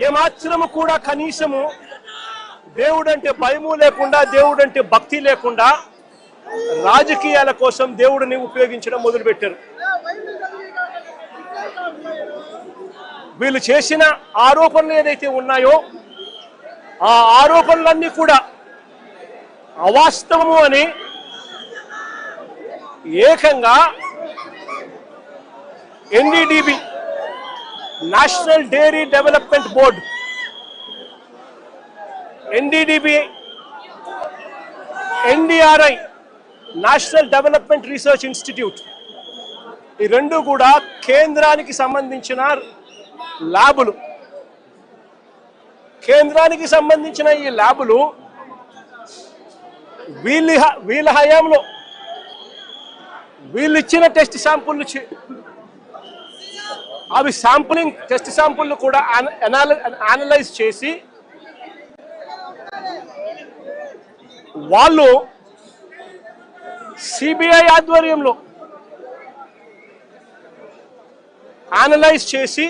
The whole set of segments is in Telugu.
ఏమాత్రము కూడా కనీసము దేవుడంటే భయము లేకుండా దేవుడంటే భక్తి లేకుండా రాజకీయాల కోసం దేవుడిని ఉపయోగించడం మొదలుపెట్టారు. వీళ్ళు చేసిన ఆరోపణలు ఏదైతే ఉన్నాయో ఆ ఆరోపణలన్నీ కూడా అవాస్తవము అని ఏకంగా NDDB national dairy development board NDDB NDRI national development research institute ఈ రెండు కూడా కేంద్రానికి సంబంధించిన ల్యాబులు. కేంద్రానికి సంబంధించిన ఈ ల్యాబులు వీళ్ళ వీళ్ళ హయాంలో వీళ్ళు ఇచ్చిన టెస్ట్ శాంపుల్ అవి శాంపులింగ్ టెస్ట్ శాంపుల్ కూడా అనలైజ్ చేసి వాళ్ళు సిబిఐ ఆధ్వర్యంలో అనలైజ్ చేసి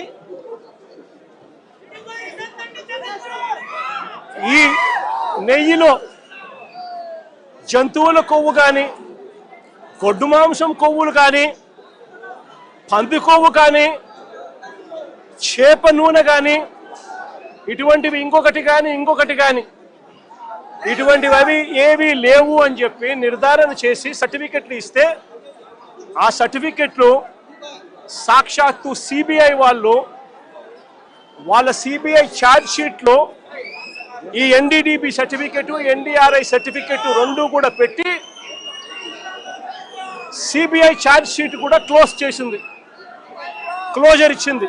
ఈ నెయ్యిలో జంతువుల కొవ్వు కానీ గొడ్డు మాంసం కొవ్వులు కానీ పంది కొవ్వు కానీ చేప నూనె కానీ ఇటువంటివి ఇంకొకటి కానీ ఇంకొకటి కానీ ఇటువంటివి అవి ఏవి లేవు అని చెప్పి నిర్ధారణ చేసి సర్టిఫికెట్లు ఇస్తే ఆ సర్టిఫికెట్లు సాక్షాత్తు సిబిఐ వాళ్ళు వాళ్ళ సిబిఐ ఛార్జ్షీట్లో ఈ ఎన్డీడీబీ సర్టిఫికెట్ ఎన్డీఆర్ఐ సర్టిఫికెట్ రెండు కూడా పెట్టి సిబిఐ ఛార్జ్ షీట్ కూడా క్లోజ్ చేసింది క్లోజర్ ఇచ్చింది.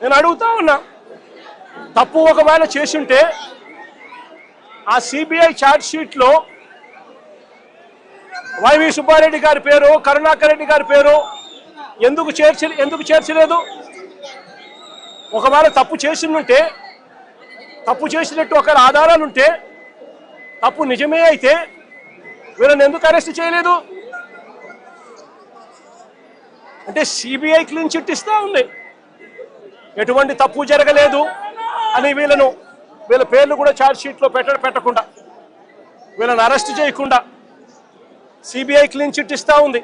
నేను అడుగుతా ఉన్నా. తప్పు ఒకవేళ చేసుంటే ఆ సిబిఐ ఛార్జ్ షీట్లో వైవి సుబ్బారెడ్డి గారి పేరు కరుణాకర్ రెడ్డి గారి పేరు ఎందుకు చేర్చి ఎందుకు చేర్చలేదు? ఒకవేళ తప్పు చేసిందంటే తప్పు చేసినట్టు ఒక ఆధారాలుంటే తప్పు నిజమే అయితే వీళ్ళని ఎందుకు అరెస్ట్ చేయలేదు? అంటే సిబిఐ క్లీన్ చిట్ ఇస్తా ఉంది ఎటువంటి తప్పు జరగలేదు అని వీళ్ళను వీళ్ళ పేర్లు కూడా ఛార్జ్షీట్లో పెట్ట పెట్టకుండా వీళ్ళని అరెస్ట్ చేయకుండా సిబిఐ క్లీన్ చిట్ ఇస్తా ఉంది.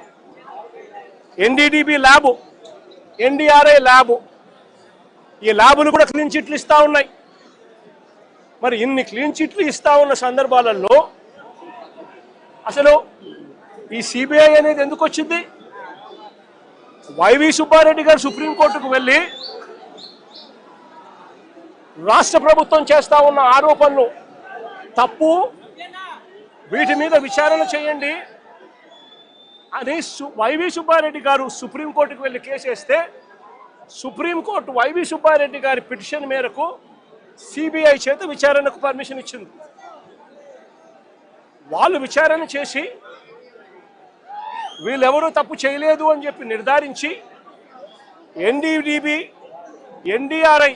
ఎన్డీడీబీ ల్యాబు ఎన్డీఆర్ఐ ల్యాబు ఈ ల్యాబులు కూడా క్లీన్ చిట్లు ఇస్తా ఉన్నాయి. మరి ఇన్ని క్లీన్ చిట్లు ఇస్తా ఉన్న సందర్భాలలో అసలు ఈ సిబిఐ అనేది ఎందుకు వచ్చింది? వైవి సుబ్బారెడ్డి గారు సుప్రీంకోర్టుకు వెళ్ళి రాష్ట్ర ప్రభుత్వం చేస్తా ఉన్న ఆరోపణలు తప్పు. వీటి మీద విచారణ చేయండి. అని సు- వైవి సుబ్బారెడ్డి గారు సుప్రీంకోర్టుకు వెళ్ళి కేసు వేస్తే సుప్రీంకోర్టు వైవి సుబ్బారెడ్డి గారి పిటిషన్ మేరకు సిబిఐ చేత విచారణకు పర్మిషన్ ఇచ్చింది. వాళ్ళు విచారణ చేసి వీళ్ళెవరూ తప్పు చేయలేదు అని చెప్పి నిర్ధారించి ఎన్డీడీబీ ఎన్డీఆర్ఐ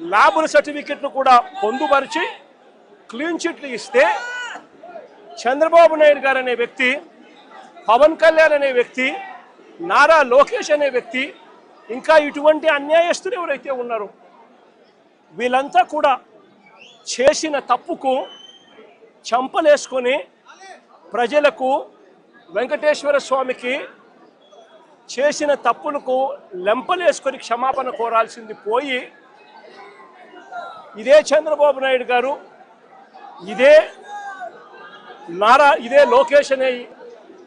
ల్యాబుల సర్టిఫికెట్లు కూడా పొందుపరిచి క్లీన్ చిట్లు ఇస్తే చంద్రబాబు నాయుడు గారు అనే వ్యక్తి పవన్ కళ్యాణ్ అనే వ్యక్తి నారా లోకేష్ అనే వ్యక్తి ఇంకా ఇటువంటి అన్యాయస్తులు ఎవరైతే ఉన్నారో వీళ్ళంతా కూడా చేసిన తప్పుకు చంపలేసుకొని ప్రజలకు వెంకటేశ్వర స్వామికి చేసిన తప్పులకు లెంపలేసుకొని క్షమాపణ కోరాల్సింది పోయి ఇదే చంద్రబాబు నాయుడు గారు ఇదే నారా ఇదే లోకేష్ అనే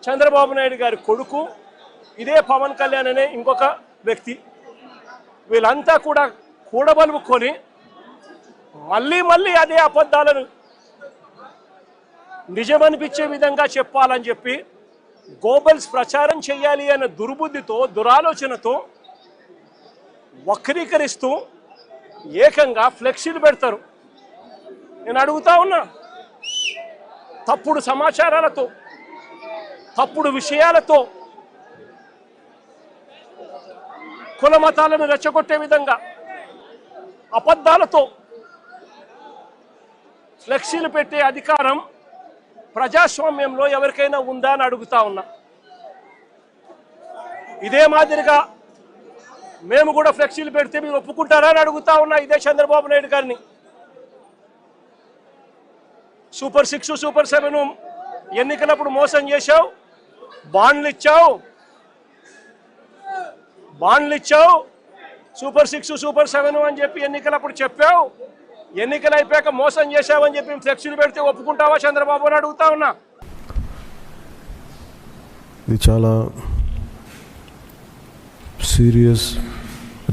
చంద్రబాబు నాయుడు గారి కొడుకు ఇదే పవన్ కళ్యాణ్ అనే ఇంకొక వ్యక్తి. వీళ్ళంతా కూడా కూడబలుపుకొని మళ్ళీ మళ్ళీ అదే అబద్ధాలను నిజమనిపించే విధంగా చెప్పాలని చెప్పి గోబల్స్ ప్రచారం చేయాలి అనే దుర్బుద్ధితో దురాలోచనతో వక్రీకరిస్తూ ఏకంగా ఫ్లెక్సీలు పెడతారు. నేను అడుగుతా ఉన్నా తప్పుడు సమాచారాలతో తప్పుడు విషయాలతో కుల మతాలను రెచ్చగొట్టే విధంగా అబద్ధాలతో ఫ్లెక్సీలు పెట్టే అధికారం ప్రజాస్వామ్యంలో ఎవరికైనా ఉందా అని అడుగుతా ఉన్నా. ఇదే మాదిరిగా మేము కూడా ఫ్లెక్సీలు పెడితే మీరు ఒప్పుకుంటారా అని అడుగుతా ఉన్నా ఇదే చంద్రబాబు నాయుడు గారిని. సూపర్ సిక్స్ సూపర్ సెవెన్ ఎన్నికలప్పుడు మోసం చేశావు బాండ్లు ఇచ్చావు బాండ్లు ఇచ్చావు సూపర్ సిక్స్ సూపర్ సెవెన్ అని చెప్పి ఎన్నికలప్పుడు చెప్పావు ఎన్నికలు అయిపోయాక మోసం చేశావని చెప్పి ఫ్లెక్సీలు పెడితే ఒప్పుకుంటావా చంద్రబాబు అని అడుగుతా ఉన్నా. ఇది చాలా సీరియస్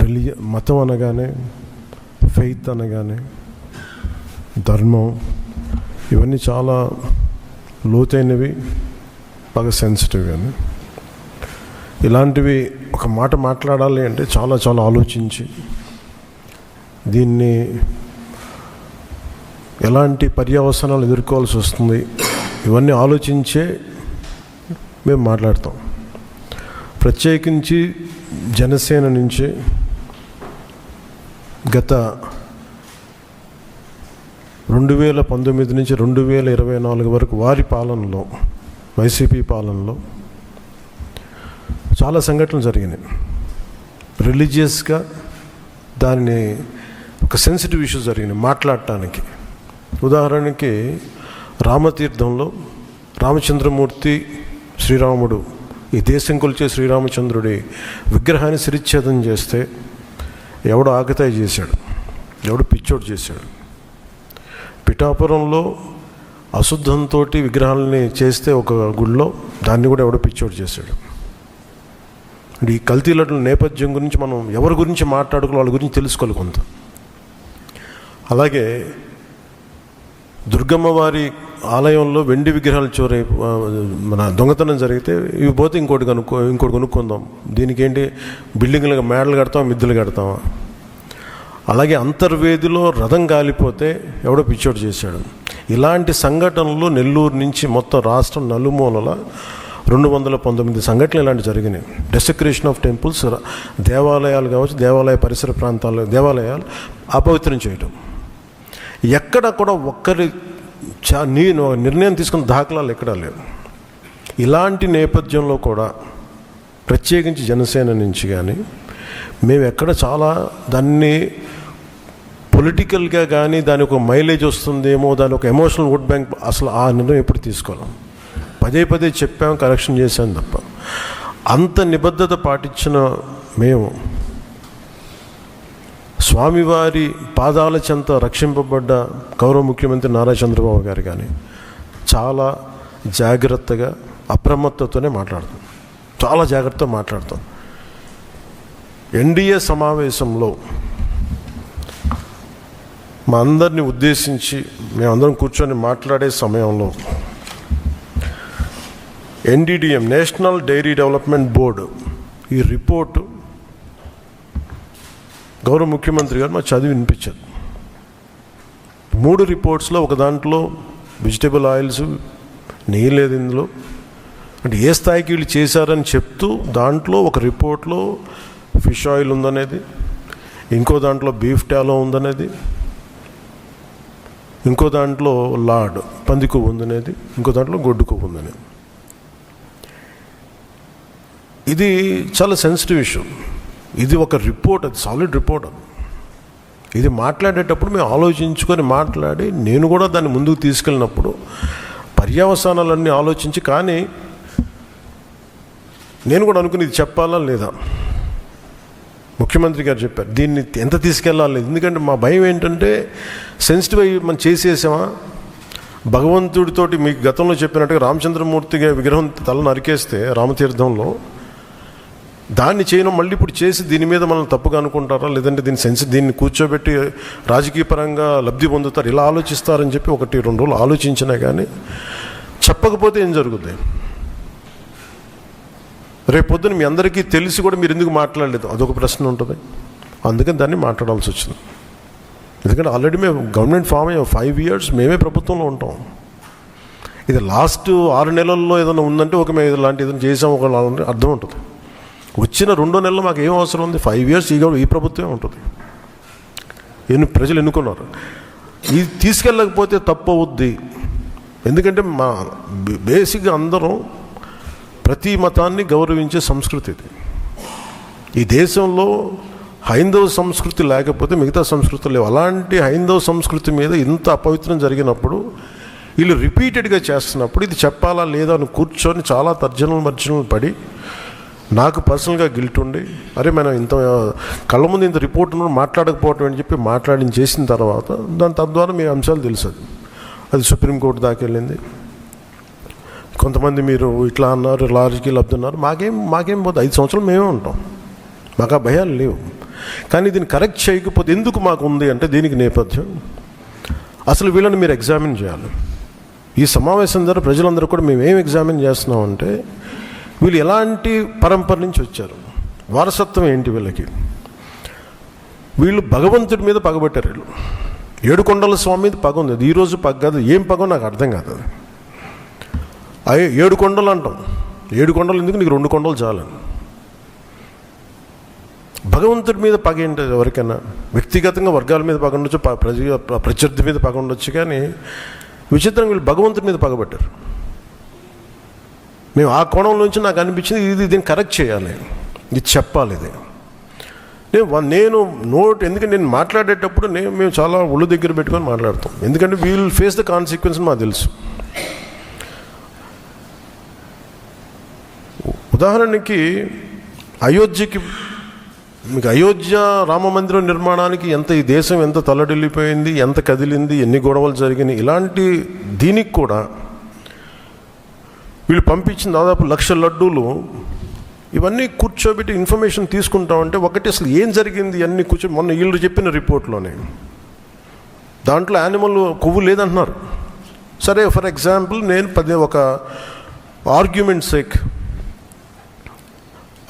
రిలిజ మతం అనగానే ఫెయిత్ అనగానే ధర్మం ఇవన్నీ చాలా లోతైనవి బాగా సెన్సిటివ్ కానీ ఇలాంటివి ఒక మాట మాట్లాడాలి అంటే చాలా చాలా ఆలోచించి దీన్ని ఎలాంటి పర్యవసనాలు ఎదుర్కోవాల్సి వస్తుంది ఇవన్నీ ఆలోచించే మేము మాట్లాడతాం. ప్రత్యేకించి జనసేన నుంచి గత రెండు వేల పంతొమ్మిది నుంచి రెండు వేల ఇరవై నాలుగు వరకు వారి పాలనలో వైసీపీ పాలనలో చాలా సంఘటనలు జరిగినాయి. రిలీజియస్గా దానిని ఒక సెన్సిటివ్ ఇష్యూ జరిగినాయి మాట్లాడటానికి. ఉదాహరణకి రామతీర్థంలో రామచంద్రమూర్తి శ్రీరాముడు ఈ దేశం కొలిచే శ్రీరామచంద్రుడి విగ్రహాన్ని శిరిచ్ఛేదం చేస్తే ఎవడు ఆకతాయి చేశాడు ఎవడు పిచ్చోడు చేశాడు. పిఠాపురంలో అశుద్ధంతో విగ్రహాలని చేస్తే ఒక గుడిలో దాన్ని కూడా ఎవడో పిచ్చోడు చేశాడు. ఈ ఈ కల్తీలట్ల నేపథ్యం గురించి మనం ఎవరి గురించి మాట్లాడుకుని వాళ్ళ గురించి తెలుసుకోవాలి కొంత. అలాగే దుర్గమ్మ వారి ఆలయంలో వెండి విగ్రహాలు చోరీ మన దొంగతనం జరిగితే ఇవి పోతే ఇంకోటి కనుక్కో ఇంకోటి కొనుక్కుందాం. దీనికి ఏంటి బిల్డింగ్లకు మేడలు కడతాం మిద్దులు కడతామా అలాగే అంతర్వేదిలో రథం కాలిపోతే ఎవడో పిచ్చోడు చేశాడు. ఇలాంటి సంఘటనలు నెల్లూరు నుంచి మొత్తం రాష్ట్రం నలుమూలల రెండు వందల పంతొమ్మిది సంఘటనలు ఇలాంటి జరిగినాయి. డెసక్రేషన్ ఆఫ్ టెంపుల్స్ దేవాలయాలు కావచ్చు దేవాలయ పరిసర ప్రాంతాలు దేవాలయాలు అపవిత్రం చేయటం. ఎక్కడ కూడా ఒక్కరి చా నేను నిర్ణయం తీసుకున్న దాఖలాలు ఎక్కడా లేవు. ఇలాంటి నేపథ్యంలో కూడా ప్రత్యేకించి జనసేన నుంచి కానీ మేము ఎక్కడ చాలా దాన్ని పొలిటికల్గా కానీ దాని ఒక మైలేజ్ వస్తుందేమో దాని ఒక ఎమోషనల్ ఓట్ బ్యాంక్ అసలు ఆ నిర్ణయం ఎప్పుడు తీసుకోలేం. పదే పదే చెప్పాం కరెక్షన్ చేశాం తప్ప. అంత నిబద్ధత పాటించిన మేము స్వామివారి పాదాల చెంత రక్షింపబడ్డ గౌరవ ముఖ్యమంత్రి నారా చంద్రబాబు గారు కానీ చాలా జాగ్రత్తగా అప్రమత్తతోనే మాట్లాడతాం. చాలా జాగ్రత్తగా మాట్లాడతాం. ఎన్డీఏ సమావేశంలో మా అందరిని ఉద్దేశించి మేమందరం కూర్చొని మాట్లాడే సమయంలో NDDM national dairy development board ఈ రిపోర్టు గౌరవ ముఖ్యమంత్రి గారు మాకు చదివి వినిపించారు. మూడు రిపోర్ట్స్లో ఒక దాంట్లో వెజిటేబుల్ ఆయిల్స్ నెయ్యి లేదు ఇందులో. అంటే ఏ స్థాయికి వీళ్ళు చేశారని చెప్తూ దాంట్లో ఒక రిపోర్ట్లో ఫిష్ ఆయిల్ ఉందనేది ఇంకో దాంట్లో బీఫ్ టాలో ఉందనేది ఇంకో దాంట్లో లాడ్ పంది కొవ్వు ఉందనేది ఇంకో దాంట్లో గొడ్డు కొవ్వు ఉందనేది. ఇది చాలా సెన్సిటివ్ ఇష్యూ ఇది ఒక రిపోర్ట్ అది సాలిడ్ రిపోర్ట్ అది. ఇది మాట్లాడేటప్పుడు మేము ఆలోచించుకొని మాట్లాడి నేను కూడా దాన్ని ముందుకు తీసుకెళ్ళినప్పుడు పర్యవసానాలన్నీ ఆలోచించి కానీ నేను కూడా అనుకుని ఇది చెప్పాలా లేదా? ముఖ్యమంత్రి గారు చెప్పారు దీన్ని ఎంత తీసుకెళ్ళాలి ఎందుకంటే మా భయం ఏంటంటే సెన్సిటివ్ అయ్యి మనం చేసేసామా? భగవంతుడితోటి మీకు గతంలో చెప్పినట్టుగా రామచంద్రమూర్తి విగ్రహం తల నరికేస్తే రామతీర్థంలో దాన్ని చేయడం మళ్ళీ ఇప్పుడు చేసి దీని మీద మనం తప్పుగా అనుకుంటారా? లేదంటే దీన్ని సెన్స్ దీన్ని కూర్చోబెట్టి రాజకీయ పరంగా లబ్ధి పొందుతారు? ఇలా ఆలోచిస్తారని చెప్పి ఒకటి రెండు రోజులు ఆలోచించినా కానీ చెప్పకపోతే ఏం జరుగుతుంది రేపు పొద్దున మీ అందరికీ తెలిసి కూడా మీరు ఎందుకు మాట్లాడలేదు? అదొక ప్రశ్న ఉంటుంది. అందుకని దాన్ని మాట్లాడాల్సి వచ్చింది. ఎందుకంటే ఆల్రెడీ మేము గవర్నమెంట్ ఫామ్ అయ్యాం. ఫైవ్ ఇయర్స్ మేమే ప్రభుత్వంలో ఉంటాం. ఇది లాస్ట్ ఆరు నెలల్లో ఏదైనా ఉందంటే ఒక మేము ఇలాంటి ఏదైనా చేసాం ఒక అర్థం ఉంటుంది. వచ్చిన రెండో నెలలు మాకు ఏం అవసరం ఉంది? ఫైవ్ ఇయర్స్ ఈ ఈ ప్రభుత్వమే ఉంటుంది. ఎన్ని ప్రజలు ఎన్నుకున్నారు? ఇది తీసుకెళ్ళకపోతే తప్పు అవుద్ది ఎందుకంటే మా బేసిక్గా అందరం ప్రతి మతాన్ని గౌరవించే సంస్కృతి ఇది. ఈ దేశంలో హైందవ సంస్కృతి లేకపోతే మిగతా సంస్కృతులు లేవు. అలాంటి హైందవ సంస్కృతి మీద ఇంత అపవిత్రం జరిగినప్పుడు వీళ్ళు రిపీటెడ్గా చేస్తున్నప్పుడు ఇది చెప్పాలా లేదా అని కూర్చొని చాలా తర్జనలు మర్జనలు పడి నాకు పర్సనల్గా గిల్ట్ ఉండి అరే మనం ఇంత కళ్ళ ముందు ఇంత రిపోర్ట్ ఉన్న మాట్లాడకపోవటం అని చెప్పి మాట్లాడిన చేసిన తర్వాత దాని తద్వారా మీ అంశాలు తెలుసు అది అది సుప్రీంకోర్టు దాకా వెళ్ళింది. కొంతమంది మీరు ఇట్లా అన్నారు లారీకి లబ్ధున్నారు మాకేం మాకేం పోతే ఐదు సంవత్సరాలు మేమే ఉంటాం. మాకు ఆ భయాలు లేవు. కానీ దీన్ని కరెక్ట్ చేయకపోతే ఎందుకు మాకు ఉంది అంటే దీనికి నేపథ్యం. అసలు వీళ్ళని మీరు ఎగ్జామిన్ చేయాలి. ఈ సమావేశం ద్వారా ప్రజలందరూ కూడా మేము ఏం ఎగ్జామిన్ చేస్తున్నామంటే వీళ్ళు ఎలాంటి పరంపర నుంచి వచ్చారు? వారసత్వం ఏంటి వీళ్ళకి? వీళ్ళు భగవంతుడి మీద పగబట్టారు వీళ్ళు. ఏడుకొండల స్వామి మీద పగ ఉంది. అది ఈరోజు పగ కాదు. ఏం పగో నాకు అర్థం కాదు అది. అయ్యే ఏడు కొండలు అంటాం. ఏడు కొండలు ఎందుకు? నీకు రెండు కొండలు చాలని భగవంతుడి మీద పగ ఏంటి ఎవరికైనా? వ్యక్తిగతంగా వర్గాల మీద పగ ఉండొచ్చు ప్రజ ప్రత్యర్థి మీద పగ ఉండొచ్చు కానీ విచిత్రం వీళ్ళు భగవంతుడి మీద పగబట్టారు. మేము ఆ కోణం నుంచి నాకు అనిపించింది ఇది దీన్ని కరెక్ట్ చేయాలి. ఇది చెప్పాలి ఇది. నేను వన్- నేను నోట్ ఎందుకంటే నేను మాట్లాడేటప్పుడు నేను మేము చాలా ఒళ్ళు దగ్గర పెట్టుకొని మాట్లాడతాం. ఎందుకంటే వీల్ ఫేస్ ద కాన్సిక్వెన్స్ మాకు తెలుసు. ఉదాహరణకి అయోధ్యకి మీకు అయోధ్య రామ మందిరం నిర్మాణానికి ఎంత ఈ దేశం ఎంత తల్లడిల్లిపోయింది ఎంత కదిలింది ఎన్ని గొడవలు జరిగినాయి ఇలాంటి దీనికి కూడా వీళ్ళు పంపించిన దాదాపు లక్ష లడ్డూలు ఇవన్నీ కూర్చోబెట్టి ఇన్ఫర్మేషన్ తీసుకుంటామంటే ఒకటి అసలు ఏం జరిగింది అన్ని కూర్చో మొన్న వీళ్ళు చెప్పిన రిపోర్ట్లోనే. దాంట్లో యానిమల్ కొవ్వు లేదంటున్నారు. సరే ఫర్ ఎగ్జాంపుల్ నేను పది ఒక ఆర్గ్యుమెంట్ సేక్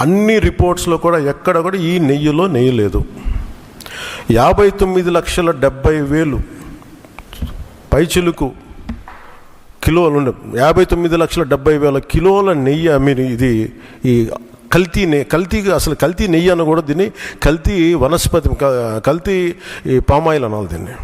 అన్ని రిపోర్ట్స్లో కూడా ఎక్కడ కూడా ఈ నెయ్యిలో నెయ్యి లేదు. యాభై తొమ్మిది లక్షల డెబ్బై వేలు పైచిలుకు కిలోలు యాభై తొమ్మిది లక్షల డెబ్బై వేల కిలోల నెయ్యి మీరు ఇది ఈ కల్తీ నెయ్యి కల్తీ అసలు కల్తీ నెయ్యి అని కూడా దీన్ని కల్తీ వనస్పతి కల్తీ ఈ పామాయిల్ అనాలి దీన్ని.